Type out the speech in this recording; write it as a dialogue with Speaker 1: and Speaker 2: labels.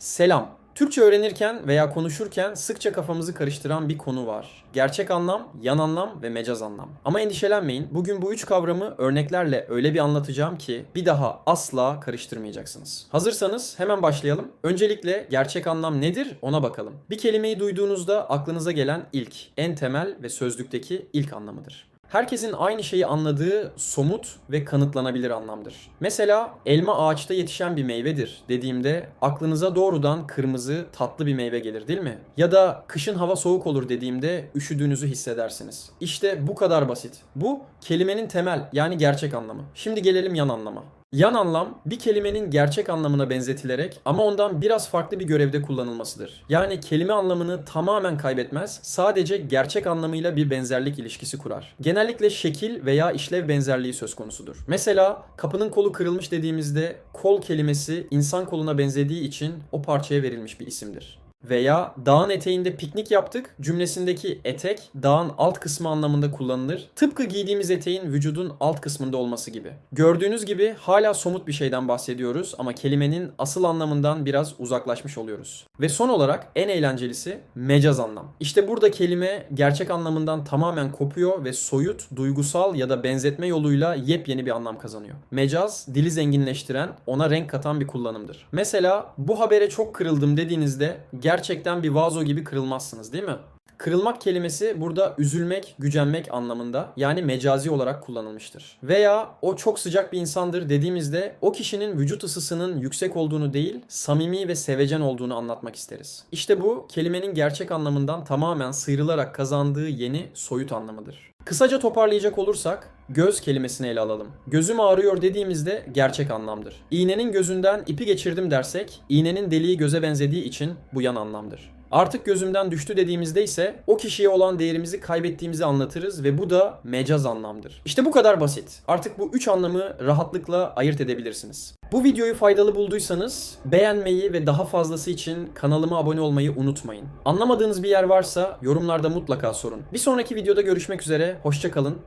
Speaker 1: Selam. Türkçe öğrenirken veya konuşurken sıkça kafamızı karıştıran bir konu var. Gerçek anlam, yan anlam ve mecaz anlam. Ama endişelenmeyin. Bugün bu üç kavramı örneklerle öyle bir anlatacağım ki bir daha asla karıştırmayacaksınız. Hazırsanız hemen başlayalım. Öncelikle gerçek anlam nedir ona bakalım. Bir kelimeyi duyduğunuzda aklınıza gelen ilk, en temel ve sözlükteki ilk anlamıdır. Herkesin aynı şeyi anladığı somut ve kanıtlanabilir anlamdır. Mesela elma ağaçta yetişen bir meyvedir dediğimde aklınıza doğrudan kırmızı tatlı bir meyve gelir değil mi? Ya da kışın hava soğuk olur dediğimde üşüdüğünüzü hissedersiniz. İşte bu kadar basit. Bu kelimenin temel yani gerçek anlamı. Şimdi gelelim yan anlama. Yan anlam bir kelimenin gerçek anlamına benzetilerek ama ondan biraz farklı bir görevde kullanılmasıdır. Yani kelime anlamını tamamen kaybetmez, sadece gerçek anlamıyla bir benzerlik ilişkisi kurar. Genellikle şekil veya işlev benzerliği söz konusudur. Mesela kapının kolu kırılmış dediğimizde kol kelimesi insan koluna benzediği için o parçaya verilmiş bir isimdir. Veya dağın eteğinde piknik yaptık cümlesindeki etek dağın alt kısmı anlamında kullanılır. Tıpkı giydiğimiz eteğin vücudun alt kısmında olması gibi. Gördüğünüz gibi hala somut bir şeyden bahsediyoruz ama kelimenin asıl anlamından biraz uzaklaşmış oluyoruz. Ve son olarak en eğlencelisi mecaz anlam. İşte burada kelime gerçek anlamından tamamen kopuyor ve soyut, duygusal ya da benzetme yoluyla yepyeni bir anlam kazanıyor. Mecaz dili zenginleştiren, ona renk katan bir kullanımdır. Mesela bu habere çok kırıldım dediğinizde gerçekten bir vazo gibi kırılmazsınız değil mi? Kırılmak kelimesi burada üzülmek, gücenmek anlamında yani mecazi olarak kullanılmıştır. Veya o çok sıcak bir insandır dediğimizde o kişinin vücut ısısının yüksek olduğunu değil, samimi ve sevecen olduğunu anlatmak isteriz. İşte bu kelimenin gerçek anlamından tamamen sıyrılarak kazandığı yeni soyut anlamıdır. Kısaca toparlayacak olursak göz kelimesini ele alalım. Gözüm ağrıyor dediğimizde gerçek anlamdır. İğnenin gözünden ipi geçirdim dersek iğnenin deliği göze benzediği için bu yan anlamdır. Artık gözümden düştü dediğimizde ise o kişiye olan değerimizi kaybettiğimizi anlatırız ve bu da mecaz anlamdır. İşte bu kadar basit. Artık bu üç anlamı rahatlıkla ayırt edebilirsiniz. Bu videoyu faydalı bulduysanız beğenmeyi ve daha fazlası için kanalıma abone olmayı unutmayın. Anlamadığınız bir yer varsa yorumlarda mutlaka sorun. Bir sonraki videoda görüşmek üzere, hoşçakalın,